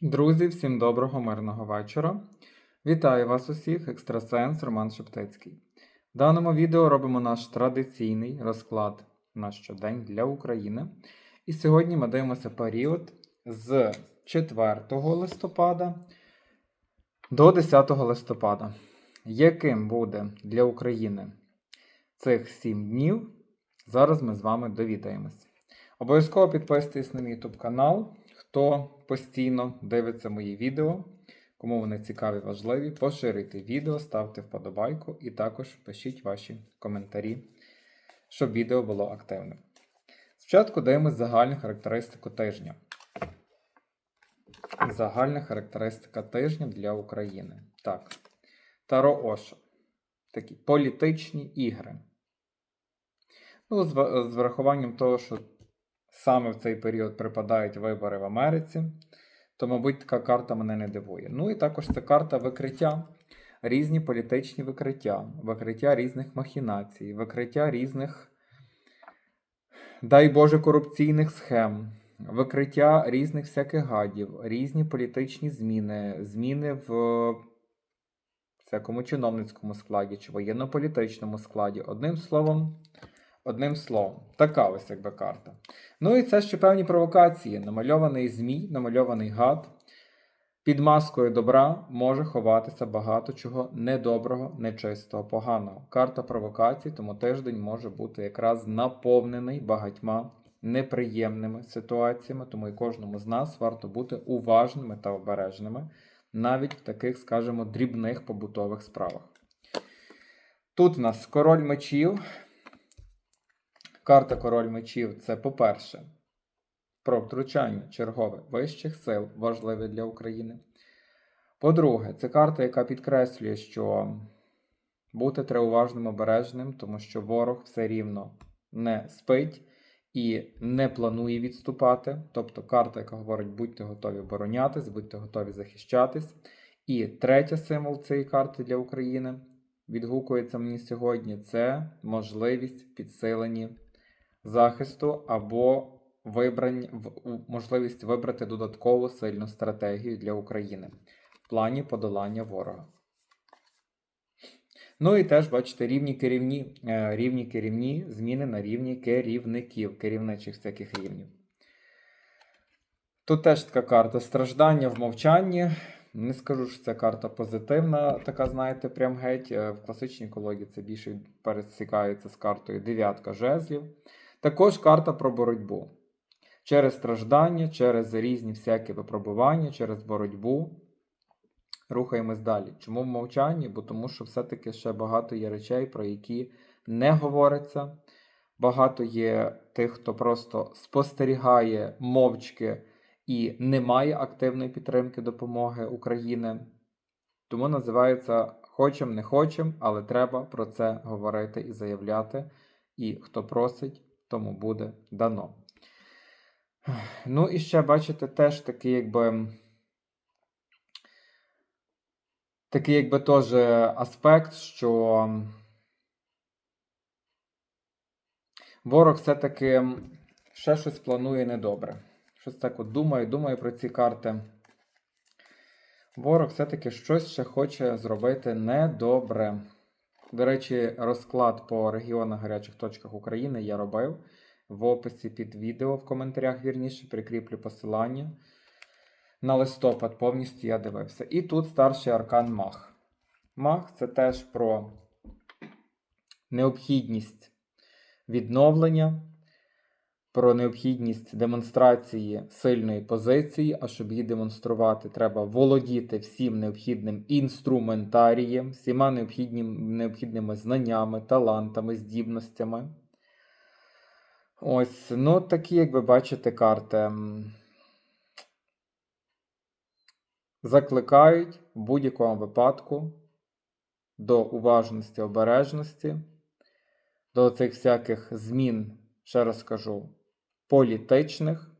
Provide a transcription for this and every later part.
Друзі, всім доброго мирного вечора. Вітаю вас усіх, екстрасенс Роман Шептицький. В даному відео робимо наш традиційний розклад на щодень для України. І сьогодні ми дивимося період з 4 листопада до 10 листопада. Яким буде для України цих 7 днів? Зараз ми з вами довідаємось. Обов'язково підписуйтесь на мій YouTube канал. Хто постійно дивиться мої відео, кому вони цікаві, важливі, поширюйте відео, ставте вподобайку і також пишіть ваші коментарі, щоб відео було активним. Спочатку дивимось загальну характеристику тижня. Загальна характеристика тижня для України. Так. Таро Оша. Такі політичні ігри. Ну, з, з врахуванням того, що саме в цей період припадають вибори в Америці, то, мабуть, така карта мене не дивує. Ну і також це карта викриття, різні політичні викриття, викриття різних махінацій, викриття різних, дай Боже, корупційних схем, викриття різних всяких гадів, різні політичні зміни, зміни в всякому чиновницькому складі чи воєнно-політичному складі. Одним словом, Одним словом, така ось якби карта. Ну і це ще певні провокації. Намальований змій, намальований гад. Під маскою добра може ховатися багато чого недоброго, нечистого, поганого. Карта провокацій, тому тиждень може бути якраз наповнений багатьма неприємними ситуаціями, тому і кожному з нас варто бути уважними та обережними, навіть в таких, скажімо, дрібних побутових справах. Тут в нас король мечів. Карта Король мечів це, по-перше, про втручання чергове вищих сил, важливе для України. По-друге, це карта, яка підкреслює, що бути треба уважним обережним, тому що ворог все рівно не спить і не планує відступати. Тобто карта, яка говорить, будьте готові оборонятись, будьте готові захищатись. І третя символ цієї карти для України відгукується мені сьогодні: це можливість підсилені захисту або вибрань, можливість вибрати додаткову сильну стратегію для України в плані подолання ворога. Ну і теж бачите, рівні керівні, е, рівні керівні зміни на рівні керівників, керівничих всяких рівнів. Тут теж така карта страждання в мовчанні. Не скажу, що ця карта позитивна, така, знаєте, прям геть. Е, В класичній колоді це більше пересікається з картою дев'ятка жезлів. Також карта про боротьбу. Через страждання, через різні всякі випробування, через боротьбу. Рухаємось далі. Чому в мовчанні? Бо тому що все-таки ще багато є речей, про які не говориться. Багато є тих, хто просто спостерігає мовчки і не має активної підтримки допомоги України. Тому називається хочем, не хочем, але треба про це говорити і заявляти. І хто просить, тому буде дано. Ну і ще бачите, теж такий, якби. Такий, якби теж аспект, що ворог все-таки ще щось планує недобре. Щось так от думаю, думаю про ці карти. Ворог все-таки щось ще хоче зробити недобре. До речі, розклад по регіонах гарячих точках України я робив. В описі під відео в коментарях вірніше прикріплю посилання. На листопад повністю я дивився. І тут старший аркан Мах. Мах це теж про необхідність відновлення, про необхідність демонстрації сильної позиції, а щоб її демонструвати, треба володіти всім необхідним інструментарієм, всіма необхідним, необхідними знаннями, талантами, здібностями. Ось, ну такі, як ви бачите, карти. Закликають в будь-якому випадку до уважності, обережності, до цих всяких змін, ще раз скажу, політичних.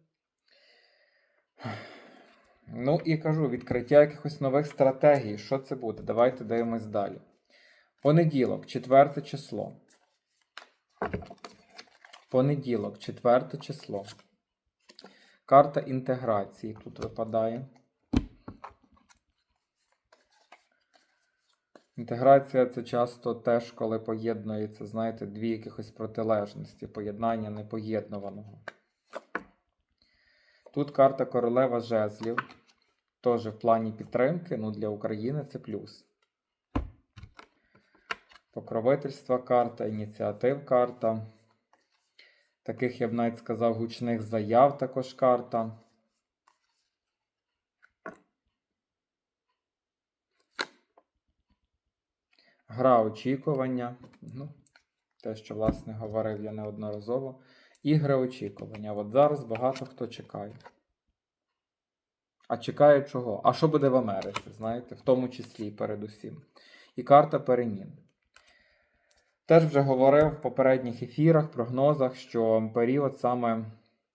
Ну і кажу, відкриття якихось нових стратегій. Що це буде? Давайте дивимось далі. Понеділок, четверте число. Понеділок, четверте число. Карта інтеграції тут випадає. Інтеграція це часто теж, коли поєднується, знаєте, дві якихось протилежності, поєднання непоєднуваного. Тут карта королева жезлів. Теж в плані підтримки, ну для України це плюс. Покровительства карта, ініціатив карта. Таких, я б навіть сказав, гучних заяв також карта. Гра очікування. Ну, те, що, власне, говорив я неодноразово. Ігри очікування. От зараз багато хто чекає. А чекає чого? А що буде в Америці, знаєте, в тому числі передусім. І карта перемін. Теж вже говорив в попередніх ефірах, прогнозах, що період саме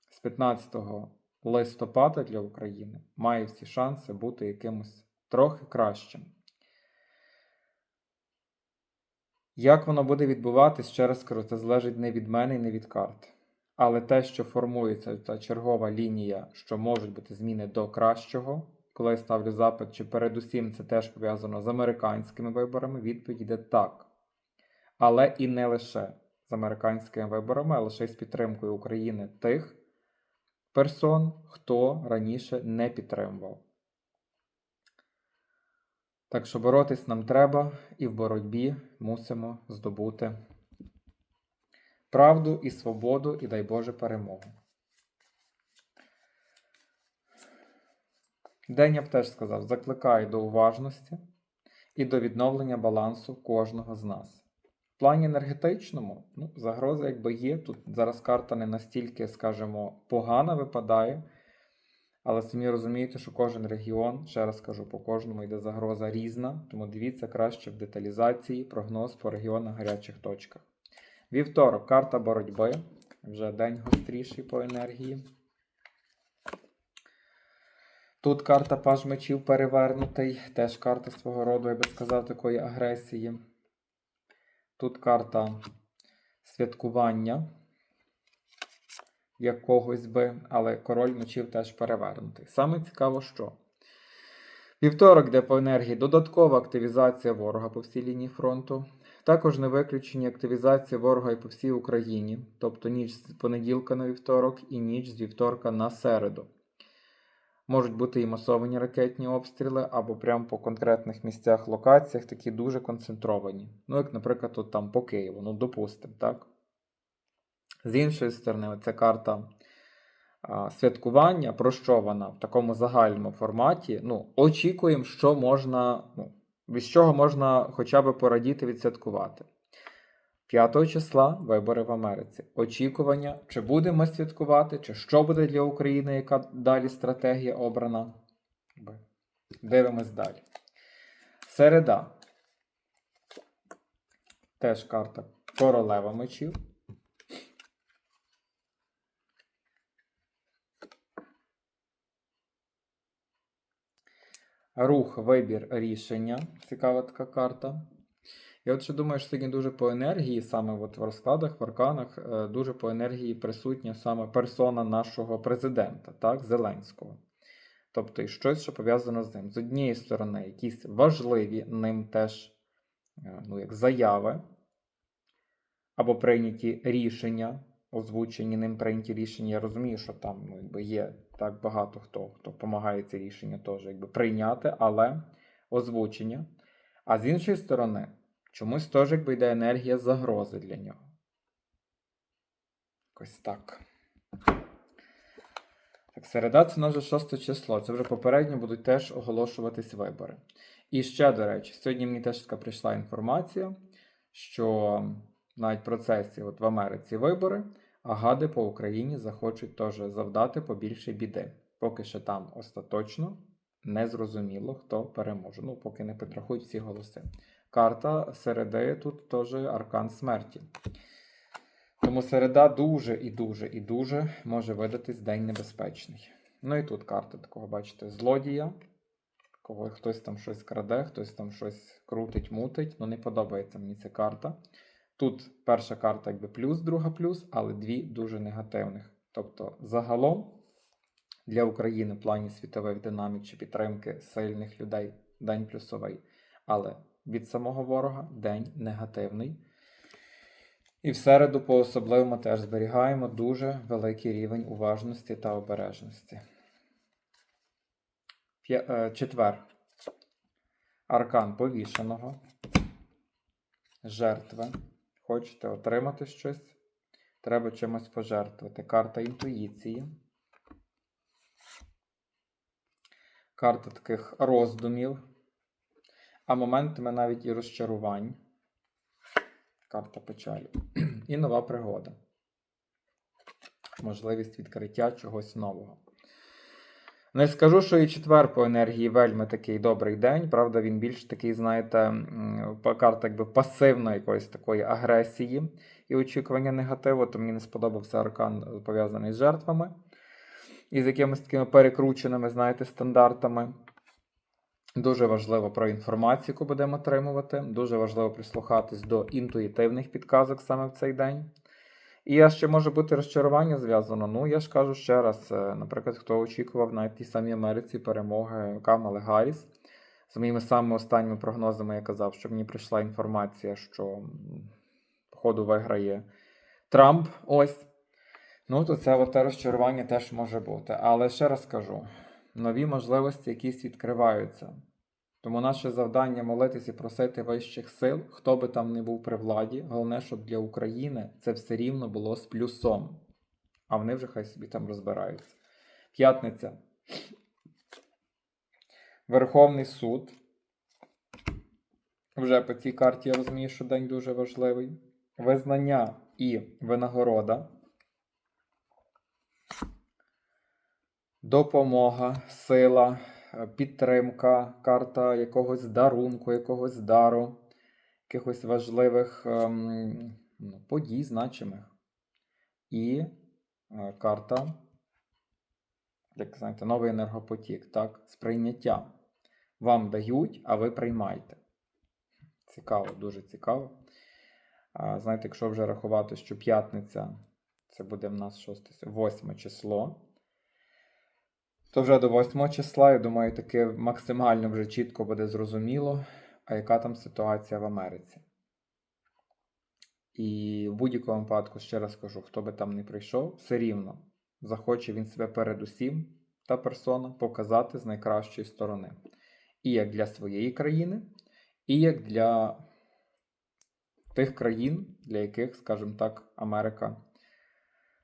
з 15 листопада для України має всі шанси бути якимось трохи кращим. Як воно буде відбуватись, ще раз кажу, це залежить не від мене і не від карт. Але те, що формується ця чергова лінія, що можуть бути зміни до кращого, коли я ставлю запит, чи передусім це теж пов'язано з американськими виборами, відповідь йде так. Але і не лише з американськими виборами, а лише з підтримкою України тих персон, хто раніше не підтримував. Так що боротись нам треба, і в боротьбі мусимо здобути правду і свободу, і дай Боже перемогу. День я б теж сказав, закликає до уважності і до відновлення балансу кожного з нас. В плані енергетичному, ну, загроза якби є. Тут зараз карта не настільки, скажімо, погана випадає. Але самі розумієте, що кожен регіон, ще раз кажу, по кожному йде загроза різна, тому дивіться краще в деталізації, прогноз по регіонах гарячих точках. Вівторок, карта боротьби. Вже день гостріший по енергії. Тут карта паж мечів перевернутий, теж карта свого роду, я би сказав, такої агресії. Тут карта святкування якогось би, але король мечів теж перевернутий. Саме цікаво, що вівторок, де по енергії додаткова активізація ворога по всій лінії фронту. Також не виключені активізація ворога і по всій Україні, тобто ніч з понеділка на вівторок і ніч з вівторка на середу. Можуть бути і масовані ракетні обстріли, або прямо по конкретних місцях, локаціях, такі дуже концентровані. Ну, як, наприклад, от там по Києву, ну, допустимо, так? З іншої сторони, ця карта святкування, про що вона в такому загальному форматі. Ну, очікуємо, що можна, ну, від чого можна хоча б порадіти відсвяткувати. 5 числа вибори в Америці. Очікування, чи будемо святкувати, чи що буде для України, яка далі стратегія обрана. Дивимось далі. Середа. Теж карта королева мечів. Рух, вибір, рішення. Цікава така карта. Я от ще думаю, що сьогодні дуже по енергії, саме от в розкладах, в арканах, е, дуже по енергії присутня саме персона нашого президента, так, Зеленського. Тобто і щось, що пов'язано з ним. З однієї сторони, якісь важливі ним теж е, ну, як заяви, або прийняті рішення, озвучені ним прийняті рішення. Я розумію, що там ну, якби є так багато хто, хто допомагає ці рішення теж якби, прийняти, але озвучення. А з іншої сторони, чомусь теж якби йде енергія загрози для нього. Якось так. Так, середа це вже 6 число. Це вже попередньо будуть теж оголошуватись вибори. І ще, до речі, сьогодні мені теж така прийшла інформація, що навіть процесі от в Америці вибори, а гади по Україні захочуть теж завдати побільше біди. Поки що там остаточно не зрозуміло, хто переможе. Ну, поки не підрахують всі голоси. Карта середи тут теж аркан смерті. Тому середа дуже і дуже і дуже може видатись день небезпечний. Ну і тут карта такого, бачите, злодія. Кого хтось там щось краде, хтось там щось крутить, мутить. Ну, не подобається мені ця карта. Тут перша карта якби плюс, друга плюс, але дві дуже негативних. Тобто, загалом для України в плані світових динамік чи підтримки сильних людей день плюсовий. Але від самого ворога, день негативний. І в середу по особливому теж зберігаємо дуже великий рівень уважності та обережності. Е, Четвер. Аркан повішеного. Жертви. Хочете отримати щось? Треба чимось пожертвувати. Карта інтуїції. Карта таких роздумів. А моментами навіть і розчарувань. Карта печалі. І нова пригода. Можливість відкриття чогось нового. Не скажу, що і четвер по енергії вельми такий добрий день. Правда, він більш такий, знаєте, карта якби пасивної якоїсь такої агресії і очікування негативу. То мені не сподобався аркан пов'язаний з жертвами і з якимись такими перекрученими, знаєте, стандартами. Дуже важливо про інформацію, яку будемо отримувати. Дуже важливо прислухатись до інтуїтивних підказок саме в цей день. І ще може бути розчарування зв'язано. Ну, я ж кажу ще раз, е, наприклад, хто очікував на тій самій Америці перемоги Камали Гарріс. З моїми самими останніми прогнозами я казав, що мені прийшла інформація, що походу виграє Трамп. Ось. Ну, то це те розчарування теж може бути. Але ще раз кажу: нові можливості якісь відкриваються. Тому наше завдання молитись і просити вищих сил, хто би там не був при владі. Головне, щоб для України це все рівно було з плюсом. А вони вже хай собі там розбираються. П'ятниця. Верховний суд. Вже по цій карті я розумію, що день дуже важливий. Визнання і винагорода. Допомога, сила, підтримка, карта якогось дарунку, якогось дару, якихось важливих ем, ну, подій, значимих. І е, карта, як знаєте, новий енергопотік, так, сприйняття. Вам дають, а ви приймаєте. Цікаво, дуже цікаво. Знаєте, якщо вже рахувати, що п'ятниця, це буде в нас 6, 8 число. То вже до 8 числа, я думаю, таке максимально вже чітко буде зрозуміло, а яка там ситуація в Америці. І в будь-якому випадку, ще раз кажу, хто би там не прийшов, все рівно захоче він себе передусім, та персона, показати з найкращої сторони. І як для своєї країни, і як для тих країн, для яких, скажімо так, Америка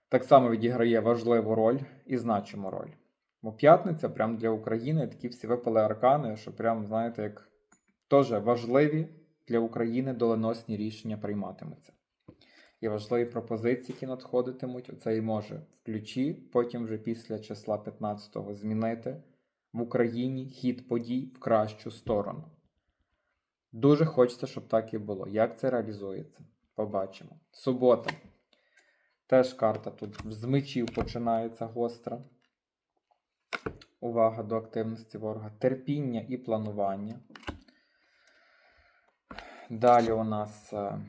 так само відіграє важливу роль і значиму роль. Бо п'ятниця прям для України такі всі випали аркани, що прям, знаєте, як теж важливі для України доленосні рішення прийматимуться. І важливі пропозиції, які надходитимуть, оце і може в ключі, потім вже після числа 15-го змінити в Україні хід подій в кращу сторону. Дуже хочеться, щоб так і було. Як це реалізується? Побачимо. Субота. Теж карта тут з мечів починається гостра. Увага до активності ворога. Терпіння і планування. Далі у нас е,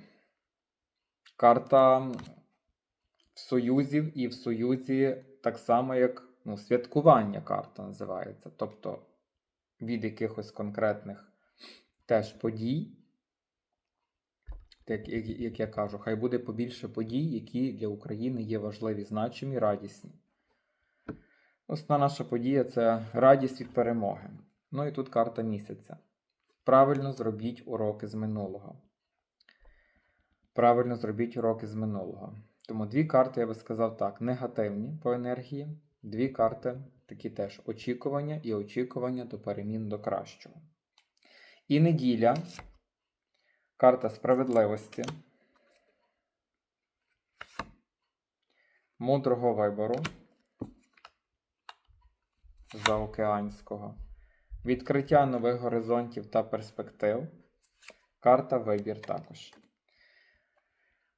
карта союзів і в союзі так само, як ну, святкування карта називається. Тобто від якихось конкретних теж подій. Як, як я кажу, хай буде побільше подій, які для України є важливі, значимі, радісні. Основна наша подія це радість від перемоги. Ну і тут карта місяця. Правильно зробіть уроки з минулого. Правильно зробіть уроки з минулого. Тому дві карти, я би сказав так, негативні по енергії. Дві карти такі теж очікування і очікування до перемін до кращого. І неділя. Карта справедливості. Мудрого вибору. Заокеанського. Відкриття нових горизонтів та перспектив. Карта вибір також.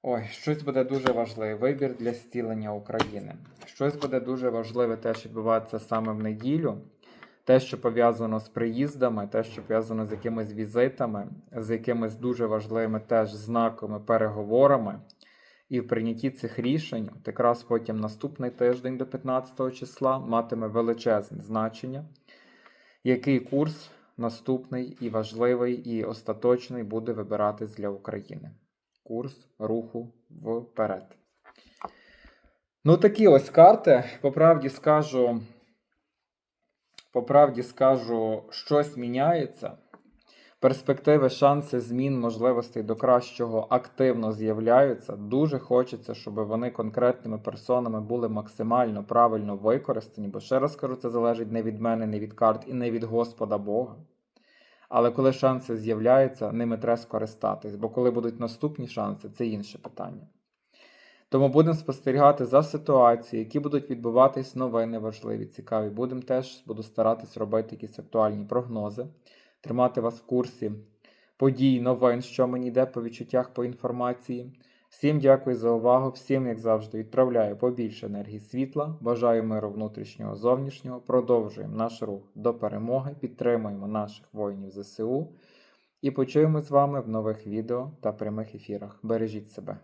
Ой, щось буде дуже важливе. Вибір для зцілення України. Щось буде дуже важливе теж відбуватися саме в неділю. Те, що пов'язано з приїздами, те, що пов'язано з якимись візитами, з якимись дуже важливими теж знаками, переговорами. І в прийнятті цих рішень, от якраз потім наступний тиждень до 15 числа матиме величезне значення, який курс наступний і важливий, і остаточний буде вибиратись для України. Курс руху вперед. Ну, такі ось карти. По правді скажу, по правді скажу, щось міняється. Перспективи, шанси змін, можливостей до кращого активно з'являються. Дуже хочеться, щоб вони конкретними персонами були максимально правильно використані, бо ще раз кажу, це залежить не від мене, не від карт і не від Господа Бога. Але коли шанси з'являються, ними треба скористатись, бо коли будуть наступні шанси, це інше питання. Тому будемо спостерігати за ситуацією, які будуть відбуватись новини важливі, цікаві. Будемо теж буду старатись робити якісь актуальні прогнози, тримати вас в курсі подій, новин, що мені йде по відчуттях, по інформації. Всім дякую за увагу. Всім, як завжди, відправляю побільше енергії світла. Бажаю миру внутрішнього, зовнішнього. Продовжуємо наш рух до перемоги, підтримуємо наших воїнів ЗСУ і почуємо з вами в нових відео та прямих ефірах. Бережіть себе.